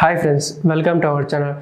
Hi friends welcome to our channel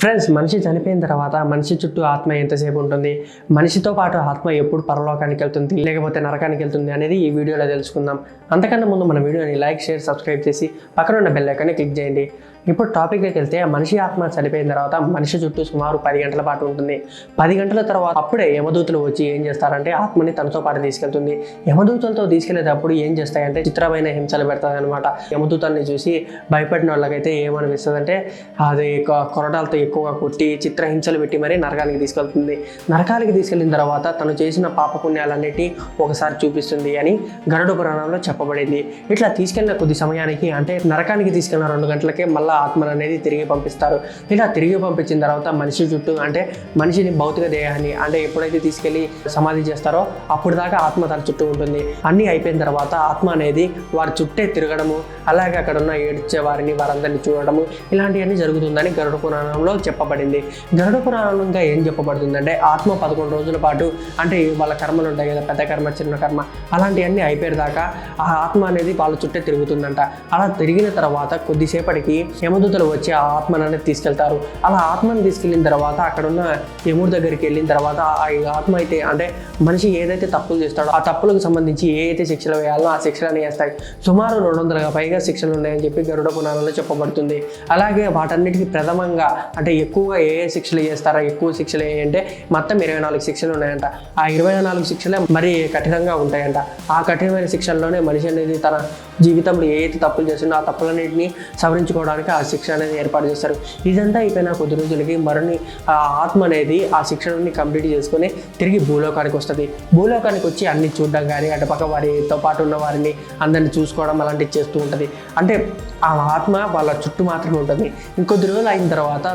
friends మనిషి చనిపోయిన తర్వాత మనిషి చుట్టూ ఆత్మ ఎంతసేపు ఉంటుంది? మనిషితో పాటు ఆత్మ ఎప్పుడు పరలోకానికి వెళ్తుంది లేకపోతే నరకానికి వెళ్తుంది అనేది ఈ వీడియోలో తెలుసుకుందాం. అంతకన్నా ముందు మన వీడియోని లైక్ షేర్ సబ్స్క్రైబ్ చేసి పక్కన ఉన్న బెల్ ఐకాన్ని క్లిక్ చేయండి. ఇప్పుడు టాపిక్లోకి వెళ్తే మనిషి ఆత్మ చనిపోయిన తర్వాత మనిషి చుట్టూ సుమారు పది గంటల పాటు ఉంటుంది. పది గంటల తర్వాత అప్పుడే యమదూతులు వచ్చి ఏం చేస్తారంటే ఆత్మని తనతో పాటు తీసుకెళ్తుంది. యమదూతలతో తీసుకెళ్ళేటప్పుడు ఏం చేస్తాయంటే చిత్రమైన హింసలు పెడతాయి అనమాట యమదూతల్ని చూసి భయపడిన వాళ్ళకైతే ఏమనిపిస్తుంది అంటే అది కొ- కొరడాలతో ఎక్కువగా కొట్టి చిత్రహింసలు పెట్టి మరీ నరకానికి తీసుకెళ్తుంది. నరకానికి తీసుకెళ్ళిన తర్వాత తను చేసిన పాపపుణ్యాలన్నిటి ఒకసారి చూపిస్తుంది అని గరుడ పురాణంలో చెప్పబడింది. ఇట్లా తీసుకెళ్ళిన కొద్ది సమయానికి అంటే నరకానికి తీసుకెళ్ళిన రెండు గంటలకే మళ్ళీ ఆత్మను అనేది తిరిగి పంపిస్తారు. ఇలా తిరిగి పంపించిన తర్వాత మనిషి చుట్టూ అంటే మనిషిని భౌతిక దేహాన్ని అంటే ఎప్పుడైతే తీసుకెళ్ళి సమాధి చేస్తారో అప్పుడు దాకా ఆత్మ తన చుట్టూ ఉంటుంది. అన్నీ అయిపోయిన తర్వాత ఆత్మ అనేది వారి చుట్టే తిరగడము అలాగే అక్కడ ఉన్న ఏడ్చే వారిని వారందరినీ చూడడము ఇలాంటివన్నీ జరుగుతుందని గరుడ పురాణంలో చెప్పబడింది. గరుడ పురాణంలో ఇంకా ఏం చెప్పబడుతుందంటే ఆత్మ పదకొండు రోజుల పాటు అంటే వాళ్ళ కర్మలు ఉంటాయి కదా పెద్ద కర్మ చిన్న కర్మ అలాంటివన్నీ అయిపోయేదాకా ఆ ఆత్మ అనేది వాళ్ళ చుట్టే తిరుగుతుందంట. అలా తిరిగిన తర్వాత కొద్దిసేపటికి యమదూతలు వచ్చి ఆ ఆత్మనని తీసుకెళ్తారు. అలా ఆత్మను తీసుకెళ్ళిన తర్వాత అక్కడ ఉన్న యముడి దగ్గరికి వెళ్ళిన తర్వాత ఆ ఆత్మ అయితే అంటే మనిషి ఏదైతే తప్పులు చేస్తాడో ఆ తప్పులకు సంబంధించి ఏ అయితే శిక్షలు వేయాలో ఆ శిక్షలని వేస్తాయి. సుమారు రెండు వందలుగా పైగా శిక్షలు ఉన్నాయని చెప్పి గరుడ పురాణంలో చెప్పబడుతుంది. అలాగే వాటన్నిటికీ ప్రథమంగా అంటే ఎక్కువగా ఏ ఏ శిక్షలు చేస్తారో ఎక్కువ శిక్షలు ఏంటంటే మొత్తం ఇరవై నాలుగు శిక్షలు ఉన్నాయంట. ఆ ఇరవై నాలుగు శిక్షలే మరీ కఠినంగా ఉంటాయంట. ఆ కఠినమైన శిక్షల్లోనే మనిషి అనేది తన జీవితంలో ఏ అయితే తప్పులు చేస్తుందో ఆ తప్పులన్నింటినీ సవరించుకోవడానికి ఆ శిక్ష అనేది ఏర్పాటు చేస్తారు. ఇదంతా అయిపోయిన కొద్ది రోజులకి మరిన్ని ఆ ఆత్మ అనేది ఆ శిక్షణని కంప్లీట్ చేసుకుని తిరిగి భూలోకానికి వస్తుంది. భూలోకానికి వచ్చి అన్ని చూడడం కానీ అటుపక్క వారితో పాటు ఉన్న వారిని అందరిని చూసుకోవడం అలాంటివి చేస్తూ ఉంటుంది. అంటే ఆ ఆత్మ వాళ్ళ చుట్టూ మాత్రమే ఉంటుంది. ఇంకొద్ది రోజులు అయిన తర్వాత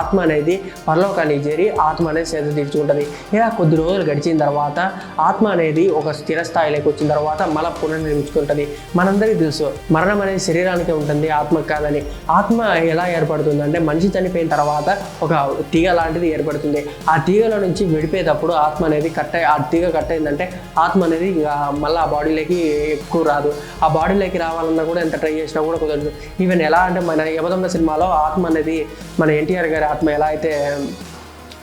ఆత్మ అనేది పరలోకానికి చేరి ఆత్మ అనేది సేద తీర్చుకుంటుంది ఇలా కొద్ది రోజులు గడిచిన తర్వాత ఆత్మ అనేది ఒక స్థిర స్థాయిలోకి వచ్చిన తర్వాత మళ్ళీ పునర్నిర్మించుకుంటుంది. మనందరికీ తెలుసు మరణం అనేది శరీరానికి ఉంటుంది ఆత్మ కాదని. ఆత్మ ఎలా ఏర్పడుతుంది అంటే మనిషి చనిపోయిన తర్వాత ఒక తీగ లాంటిది ఏర్పడుతుంది. ఆ తీగలో నుంచి విడిపోయేటప్పుడు ఆత్మ అనేది కట్ ఆ తీగ కట్ అయిందంటే ఆత్మ అనేది ఇంకా మళ్ళీ ఆ బాడీలోకి ఎక్కువ రాదు. ఆ బాడీలోకి రావాలన్నా కూడా ఎంత ట్రై చేసినా కూడా కుదరదు. ఈవెన్ ఎలా అంటే మన యమదొంగ సినిమాలో ఆత్మ అనేది మన ఎన్టీఆర్ గారి ఆత్మ ఎలా అయితే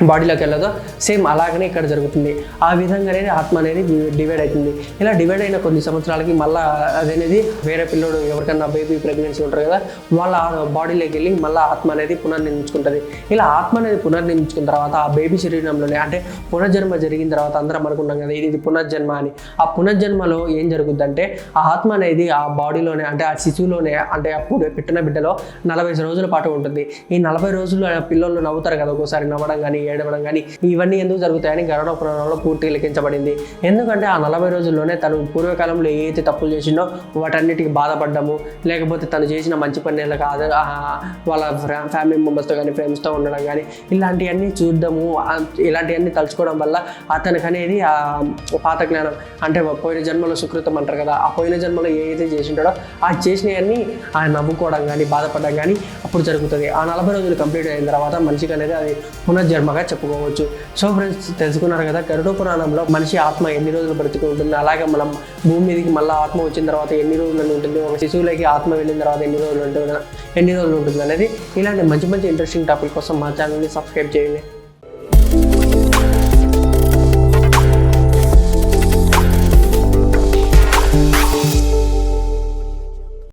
బాడీలోకి వెళ్ళదో సేమ్ అలాగనే ఇక్కడ జరుగుతుంది. ఆ విధంగానే ఆత్మ అనేది డివైడ్ అవుతుంది. ఇలా డివైడ్ అయిన కొన్ని సంవత్సరాలకి మళ్ళీ అదనేది వేరే పిల్లోడు ఎవరికన్నా బేబీ ప్రెగ్నెన్సీ ఉంటారు కదా వాళ్ళ బాడీలోకి వెళ్ళి మళ్ళీ ఆత్మ అనేది పునర్నిర్మించుకుంటుంది. ఇలా ఆత్మ అనేది పునర్నిర్మించుకున్న తర్వాత ఆ బేబీ శరీరంలోనే అంటే పునర్జన్మ జరిగిన తర్వాత అందరం అనుకున్నాం కదా ఇది ఇది పునర్జన్మ అని. ఆ పునర్జన్మలో ఏం జరుగుద్దంటే ఆ ఆత్మ అనేది ఆ బాడీలోనే అంటే ఆ శిశువులోనే అంటే అప్పుడు పెట్టిన బిడ్డలో నలభై రోజుల పాటు ఉంటుంది. ఈ నలభై రోజులు ఆ పిల్లలు నవ్వుతారు కదా ఒకసారి నవ్వడం కానీ ఏడవడం కానీ ఇవన్నీ ఎందుకు జరుగుతాయని గరుడ పురాణంలో పూర్తిగా లిఖించబడింది. ఎందుకంటే ఆ నలభై రోజుల్లోనే తను పూర్వకాలంలో ఏదైతే తప్పులు చేసిండో వాటన్నిటికి బాధపడ్డము లేకపోతే తను చేసిన మంచి పనులకు ఆద వాళ్ళ ఫ్యామిలీ మెంబర్స్తో కానీ ఫ్రెండ్స్తో ఉండడం కానీ ఇలాంటివన్నీ చూడడము ఇలాంటివన్నీ తలుచుకోవడం వల్ల అతనికి అనేది ఆ పాత జ్ఞానం. అంటే పోయిన జన్మలో సుకృతం అంటారు కదా ఆ పోయిన జన్మలో ఏదైతే చేసింటాడో ఆ చేసినవన్నీ ఆయన నవ్వుకోవడం కానీ బాధపడడం కానీ అప్పుడు జరుగుతుంది. ఆ నలభై రోజులు కంప్లీట్ అయిన తర్వాత మనిషికి అనేది అది పునర్జన్మగా చెప్పుకోవచ్చు. సో ఫ్రెండ్స్ తెలుసుకున్నారు కదా గరుడ పురాణంలో మనిషి ఆత్మ ఎన్ని రోజులు బ్రతికి ఉంటుంది అలాగే మనం భూమి మీదకి మళ్ళీ ఆత్మ వచ్చిన తర్వాత ఎన్ని రోజులు ఉంటుంది? ఒక శిశువులకి ఆత్మ వెళ్ళిన తర్వాత ఎన్ని రోజులు ఉంటుంది? ఎన్ని రోజులు ఉంటుంది అనేది ఇలాంటి మంచి మంచి ఇంట్రెస్టింగ్ టాపిక్ కోసం మా ఛానల్ని సబ్స్క్రైబ్ చేయండి.